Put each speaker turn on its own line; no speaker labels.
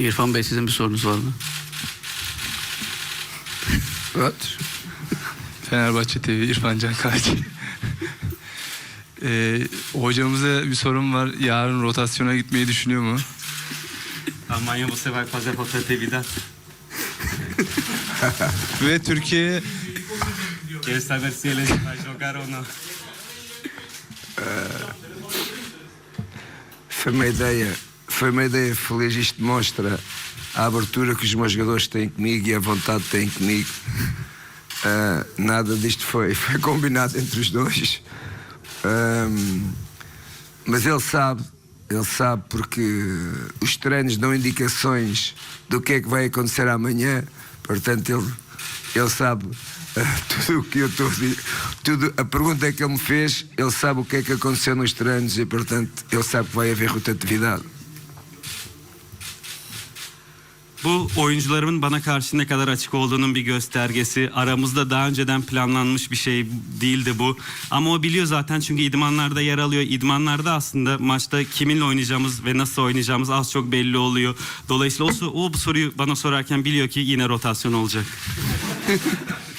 İrfan Bey sizin bir sorunuz var mı?
Evet.
Fenerbahçe TV İrfan Can Kahci. Ee, hocamıza bir sorum var. Yarın rotasyona gitmeyi düşünüyor mu?
Amanhã você vai fazer rotatividade.
Ve Türkiye'ye
Quero saber não.
Foi uma ideia, foi uma ideia feliz. Isto demonstra a abertura que os meus jogadores têm comigo e a vontade que têm comigo. Ah, nada disto foi, foi combinado entre os dois. Ahm, mas ele sabe, ele sabe porque os treinos dão indicações do que é que vai acontecer amanhã. Portanto, ele, ele sabe ah, tudo o que eu estou a dizer. A pergunta que ele me fez, ele sabe o que é que aconteceu nos treinos e, portanto, ele sabe que vai haver rotatividade.
Bu oyuncularımın bana karşı ne kadar açık olduğunun bir göstergesi. Aramızda daha önceden planlanmış bir şey değildi bu. Ama o biliyor zaten çünkü idmanlarda yer alıyor. İdmanlarda aslında maçta kiminle oynayacağımız ve nasıl oynayacağımız az çok belli oluyor. Dolayısıyla o, o bu soruyu bana sorarken biliyor ki yine rotasyon olacak.